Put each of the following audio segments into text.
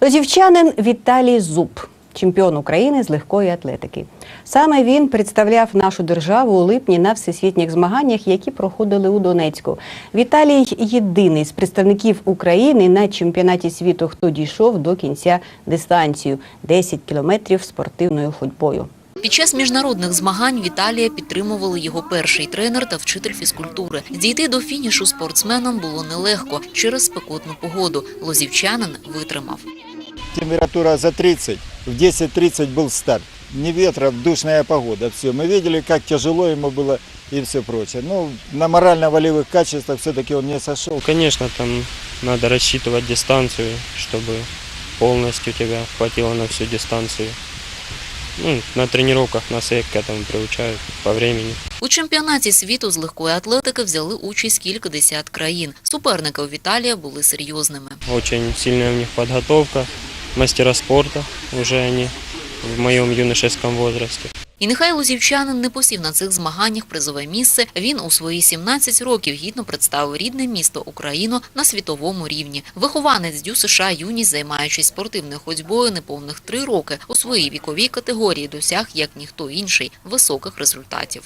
Лозівчанин Віталій Зуб, чемпіон України з легкої атлетики. Саме він представляв нашу державу у липні на всесвітніх змаганнях, які проходили у Донецьку. Віталій єдиний з представників України на чемпіонаті світу, хто дійшов до кінця дистанцію 10 кілометрів спортивною ходьбою. Під час міжнародних змагань Віталія підтримували його перший тренер та вчитель фізкультури. Дійти до фінішу спортсменам було нелегко через спекотну погоду. Лозівчанин витримав. Температура за 30, в 10.30 был старт. Ни ветра, душная погода, все. Мы видели, как тяжело ему было и все прочее. Ну, на морально-волевых качествах все-таки он не сошел. Ну, Конечно, там надо рассчитывать дистанцию, чтобы полностью тебя хватило на всю дистанцию. Ну, на тренировках нас як к этому приучают по времени. У чемпіонаті світу з легкої атлетики взяли участь кілька десят країн. Суперники у Віталія були серйозними. Очень сильна у них підготовка, мастера спорту вже вони в моєму юношеському возрасте. І нехай лозівчанин не посів на цих змаганнях призове місце, він у свої 17 років гідно представив рідне місто Україну на світовому рівні. Вихованець Дю США юність, займаючись спортивною ходьбою неповних три роки, у своїй віковій категорії досяг, як ніхто інший, високих результатів.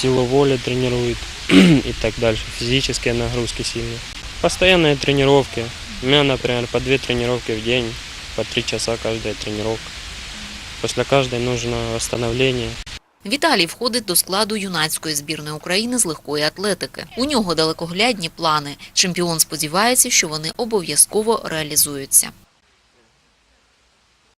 Силу воли тренирует и так дальше. Физические нагрузки сильные. Постоянные тренировки. У меня, например, по две тренировки в день, по три часа каждая тренировка. После каждой нужно восстановление. Віталій входить до складу юнацької збірної України з легкої атлетики. У нього далекоглядні плани. Чемпіон сподівається, що вони обов'язково реалізуються.